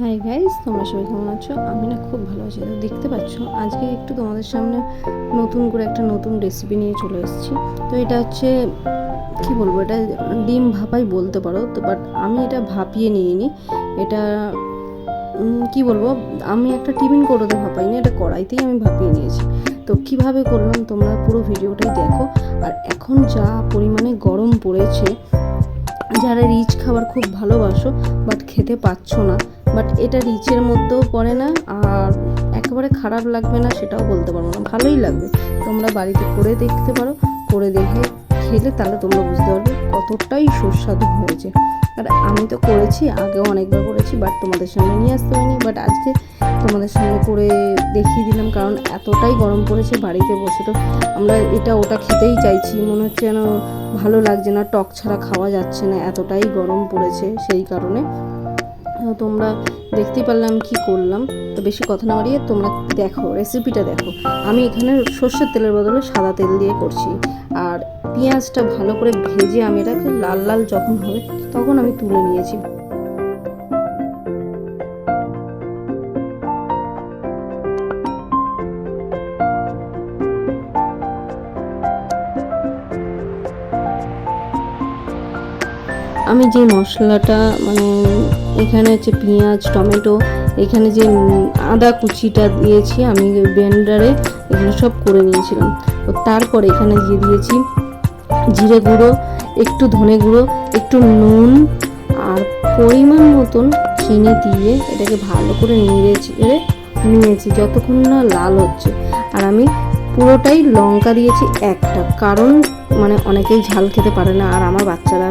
Hi guys তোমরা সবাই কেমন আছো? আমি না খুব ভালো আছি। তো দেখতে পাচ্ছ, আজকে একটু তোমাদের সামনে নতুন করে একটা নতুন রেসিপি নিয়ে চলে এসেছি। তো এটা হচ্ছে, কি বলব, এটা ডিম ভাপাই বলতে পারো, তো বাট আমি এটা ভাপিয়ে নিইনি। এটা কি বলব, আমি একটা টিফিন কৌটোতে ভাপাইনি, এটা কড়াইতেই আমি ভাপিয়ে নিয়েছি। তো কীভাবে করলাম তোমরা পুরো ভিডিওটাই দেখো। আর এখন যা পরিমাণে গরম পড়েছে, যারা রিচ খাবার খুব ভালোবাসো বাট খেতে পাচ্ছ না বাট এটা রিচের মধ্যেও পড়ে না, আর একেবারে খারাপ লাগবে না সেটাও বলতে পারব না। ভালোই লাগবে। তোমরা বাড়িতে করে দেখতে পারো, করে দেখে খেলে তাহলে তোমরা বুঝতে পারবে কতটাই সুস্বাদু হয়েছে। আর আমি তো করেছি, আগেও অনেকবার করেছি, বাট তোমাদের সামনে নিয়ে আসতে পারিনি। বাট আজকে তোমাদের সামনে করে দেখিয়ে দিলাম, কারণ এতটাই গরম পড়েছে বাড়িতে বসে তো আমরা এটা ওটা খেতেই চাইছি। মনে হচ্ছে যেন ভালো লাগছে না, টক ছাড়া খাওয়া যাচ্ছে না, এতটাই গরম পড়েছে সেই কারণে। তোমরা দেখতে পারলাম কি করলাম। তো বেশি কথা না বাড়িয়ে তোমরা দেখো রেসিপিটা দেখো। আমি এখানে সর্ষের তেলের বদলে সাদা তেল দিয়ে করছি। আর পেঁয়াজটা ভালো করে ভেজে আমি এটাকে লাল লাল যখন হবে তখন আমি তুলে নিয়েছি। আমি যে মশলাটা মানে এখানে হচ্ছে পেঁয়াজ, টমেটো, এখানে যে আদা কুচিটা দিয়েছি, আমি ব্লেন্ডারে এগুলো সব করে নিয়েছিলাম। তো তারপর এখানে দিয়ে দিয়েছি জিরে গুঁড়ো, একটু ধনে গুঁড়ো, একটু নুন আর পরিমাণ মতন চিনি দিয়ে এটাকে ভালো করে চেড়ে নিয়েছি, যতক্ষণ না লাল হচ্ছে। আর আমি পুরোটাই লঙ্কা দিয়েছি একটা, কারণ মানে অনেকেই ঝাল খেতে পারে না, আর আমার বাচ্চারা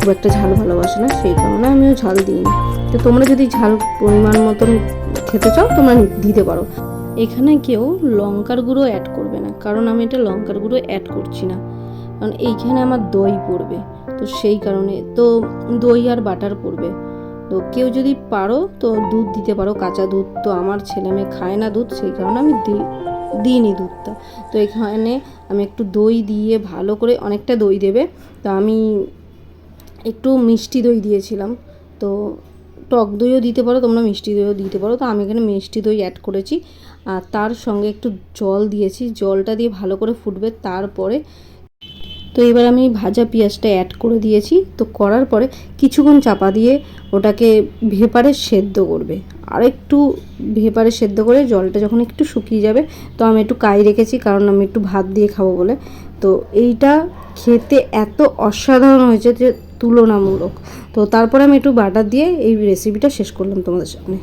খুব একটা ঝাল ভালোবাসে না, সেই কারণে আমিও ঝাল দিই দিইনি। তো তোমরা যদি ঝাল পরিমাণ মতন খেতে চাও, তোমরা দিতে পারো। এখানে কেউ লঙ্কার গুঁড়ো অ্যাড করবে না, কারণ আমি এটা লঙ্কার গুঁড়ো অ্যাড করছি না। কারণ এইখানে আমার দই পড়বে, তো সেই কারণে, তো দই আর বাটার পড়বে। তো কেউ যদি পারো, তো দুধ দিতে পারো, কাঁচা দুধ তো আমার ছেলে মেয়ে খায় না দুধ, সেই কারণে আমি দিই দিইনি দুধটা। তো এখানে আমি একটু দই দিয়ে ভালো করে অনেকটা দই দেবে, তো আমি একটু মিষ্টি দই দিয়েছিলাম। তো টক দইও দিতে পারো, তোমরা মিষ্টি দইও দিতে পারো। তো আমি এখানে মিষ্টি দই অ্যাড করেছি। আর তার সঙ্গে একটু জল দিয়েছি। জলটা দিয়ে ভালো করে ফুটবে তারপরে তো এবার আমি ভাজা পেঁয়াজটা অ্যাড করে দিয়েছি। তো করার পরে কিছুক্ষণ চাপা দিয়ে ওটাকে ভেপারে সেদ্ধ করবে। আর একটু ভেপারে সেদ্ধ করে জলটা যখন একটু শুকিয়ে যাবে, তো আমি একটু কাই রেখেছি, কারণ আমি একটু ভাত দিয়ে খাব বলে। তো এইটা খেতে এত অসাধারণ হয়েছে যে তুলনামূলক। তো তারপরে আমি একটু বাটার দিয়ে এই রেসিপিটা শেষ করলাম তোমাদের সামনে।